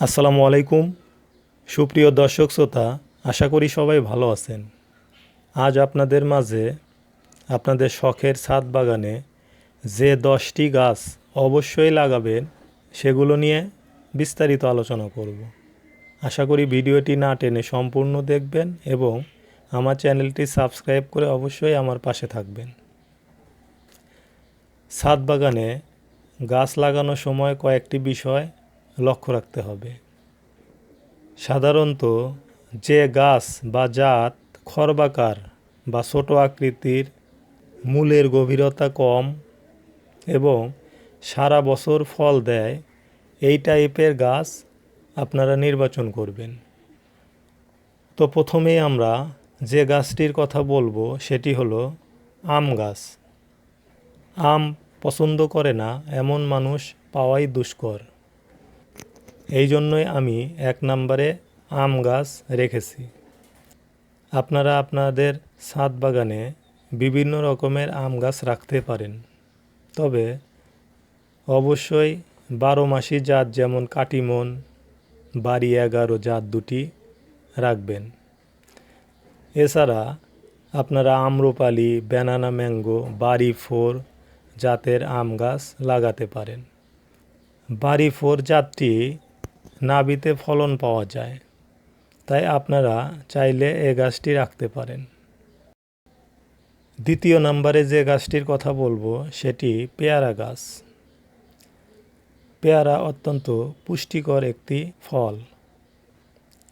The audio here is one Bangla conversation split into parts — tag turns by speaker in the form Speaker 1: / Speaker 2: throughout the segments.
Speaker 1: আসসালামু আলাইকুম। সুপ্রিয় দর্শক শ্রোতা, আশা করি সবাই ভালো আছেন। আজ আপনাদের মাঝে আপনাদের শখের ছাদ বাগানে যে দশটি গাছ অবশ্যই লাগাবেন, সেগুলো নিয়ে বিস্তারিত আলোচনা করব। আশা করি ভিডিওটি না টেনে সম্পূর্ণ দেখবেন এবং আমার চ্যানেলটি সাবস্ক্রাইব করে অবশ্যই আমার পাশে থাকবেন। ছাদ বাগানে গাছ লাগানোর সময় কয়েকটি বিষয় লক্ষ্য রাখতে হবে। সাধারণত যে গাছ বা জাত খর্বাকার বা ছোট আকৃতির মূলের গভীরতা কম এবং সারা বছর ফল দেয়, এই টাইপের গাছ আপনারা নির্বাচন করবেন। তো প্রথমেই আমরা যে গাছটির কথা বলব, সেটি হলো আম গাছ। আম পছন্দ করে না, এমন মানুষ পাওয়াই দুষ্কর। এই জন্যই আমি এক নম্বরে আম গাছ রেখেছি। আপনারা আপনাদের ছাদ বাগানে বিভিন্ন রকমের আম গাছ রাখতে পারেন। তবে অবশ্যই বারো মাসি জাত যেমন কাটিমন বাড়ি এগারো জাত দুটি রাখবেন। এছাড়া আপনারা Amrapali, banana mango BARI four জাতের আম গাছ লাগাতে পারেন। বাড়ি ফোর জাতটি নাবিতে ফলন পাওয়া যায়। তাই আপনারা চাইলে এ গাছটি রাখতে পারেন। দ্বিতীয় নম্বরে যে গাছটির কথা বলব, সেটি পেয়ারা গাছ। পেয়ারা অত্যন্ত পুষ্টিকর একটি ফল।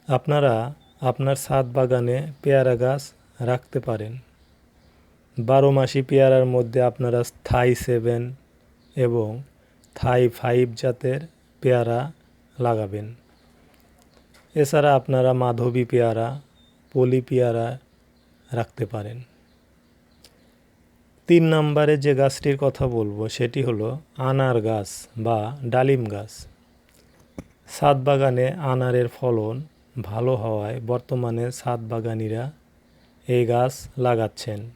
Speaker 1: আপনারা আপনার ছাদ বাগানে পেয়ারা গাছ রাখতে পারেন। বারো মাসি পেয়ারার মধ্যে আপনারা থাই সেভেন এবং থাই ফাইভ জাতের পেয়ারা লাগাবেন। এছাড়া আপনারা মাধবী পেয়ারা, পলি পেয়ারা রাখতে পারেন। তিন নম্বরে যে গাছটির কথা বলব, সেটি হলো আনার গাছ বা ডালিম গাছ। ছাদ বাগানে আনারের ফলন ভালো হওয়ায় বর্তমানে ছাদ বাগানিরা এই গাছ লাগাচ্ছেন।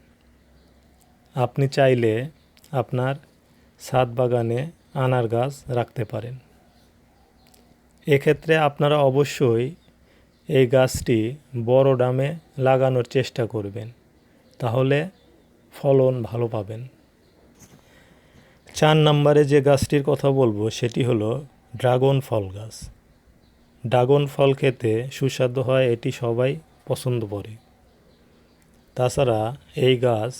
Speaker 1: আপনি চাইলে আপনার ছাদ বাগানে আনার গাছ রাখতে পারেন। এক্ষেত্রে আপনারা অবশ্যই এই গাছটি বড় ডামে লাগানোর চেষ্টা করবেন, তাহলে ফলন ভালো পাবেন। চার নম্বরে যে গাছটির কথা বলব, সেটি হলো ড্রাগন ফল গাছ। ড্রাগন ফল খেতে সুস্বাদু হয়, এটি সবাই পছন্দ করে। তাছাড়া এই গাছ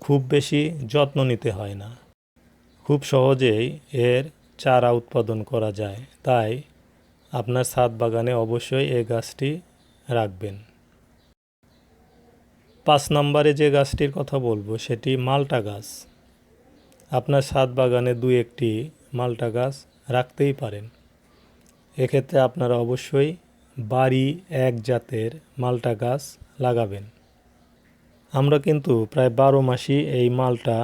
Speaker 1: খুব বেশি যত্ন নিতে হয় না। খুব সহজেই এর চারা উৎপাদন করা যায়, তাই আপনার ছাদ বাগানে অবশ্যই এই গাছটি রাখবেন। পাঁচ নম্বরে যে গাছটির কথা বলব, সেটি মালটা গাছ। আপনার ছাদ বাগানে দু একটি মালটা গাছ রাখতেই পারেন। এক্ষেত্রে আপনারা অবশ্যই বাড়ি এক জাতের মালটা গাছ লাগাবেন। আমরা কিন্তু প্রায় বারো মাসই এই মালটা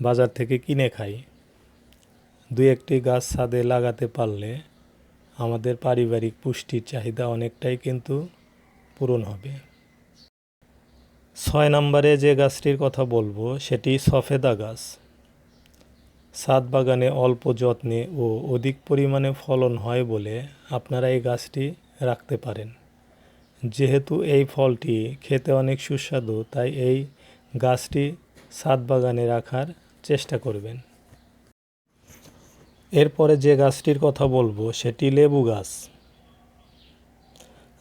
Speaker 1: বাজার থেকে কিনে খাই। দু একটি গাছ ছাদে লাগাতে পারলে আমাদের পারিবারিক পুষ্টির চাহিদা অনেকটাই কিন্তু পূরণ হবে। ছয় নম্বরে যে গাছটির কথা বলব, সেটি সফেদা গাছ। ছাদ বাগানে অল্প যত্নে ও অধিক পরিমাণে ফলন হয় বলে আপনারা এই গাছটি রাখতে পারেন। যেহেতু এই ফলটি খেতে অনেক সুস্বাদু, তাই এই গাছটি ছাদ বাগানে রাখার চেষ্টা করবেন। এরপরে যে গাছটির কথা বলব, সেটি লেবু গাছ।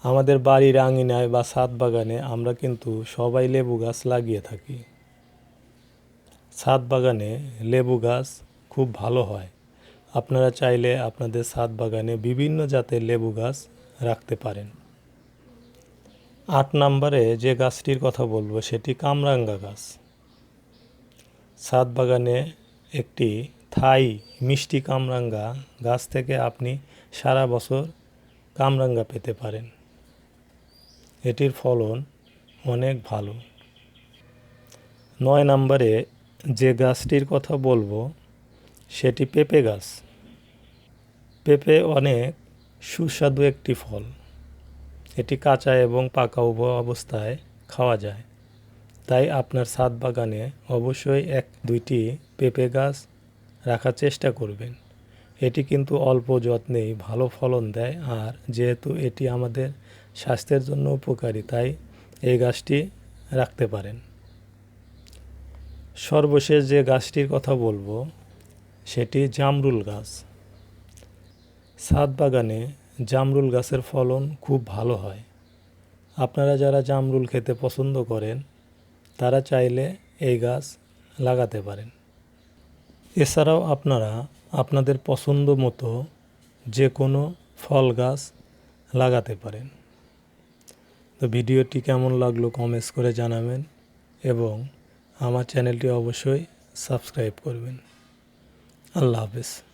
Speaker 1: আমাদের বাড়ির আঙিনায় বা ছাদ বাগানে আমরা কিন্তু সবাই লেবু গাছ লাগিয়ে থাকি। ছাদ বাগানে লেবু গাছ খুব ভালো হয়। আপনারা চাইলে আপনাদের ছাদ বাগানে বিভিন্ন জাতের লেবু গাছ রাখতে পারেন। আট নম্বরে যে গাছটির কথা বলব, সেটি কামরাঙ্গা গাছ। ছাদ বাগানে একটি থাই মিষ্টি কামরাঙ্গা গাছ থেকে আপনি সারা বছর কামরাঙ্গা পেতে পারেন। এটির ফলন অনেক ভালো। নয় নম্বরে যে গাছটির কথা বলব, সেটি পেঁপে গাছ। পেঁপে অনেক সুস্বাদু একটি ফল। এটি কাঁচা এবং পাকা উভয় অবস্থায় খাওয়া যায়। তাই আপনার ছাদ বাগানে অবশ্যই এক দুইটি পেঁপে গাছ রাখার চেষ্টা করবেন। এটি কিন্তু অল্প যত্নেই ভালো ফলন দেয় আর যেহেতু এটি আমাদের স্বাস্থ্যের জন্য উপকারী, তাই এই গাছটি রাখতে পারেন। সর্বশেষ যে গাছটির কথা বলব, সেটি জামরুল গাছ। ছাদ বাগানে জামরুল গাছের ফলন খুব ভালো হয়। আপনারা যারা জামরুল খেতে পছন্দ করেন, তারা চাইলে এই গাছ লাগাতে পারেন। এছাড়াও আপনারা আপনাদের পছন্দ মতো যে কোনো ফল গাছ লাগাতে পারেন। তো ভিডিওটি কেমন লাগল কমেন্টস করে জানাবেন এবং আমার চ্যানেলটি অবশ্যই সাবস্ক্রাইব করবেন। আল্লাহ হাফেজ।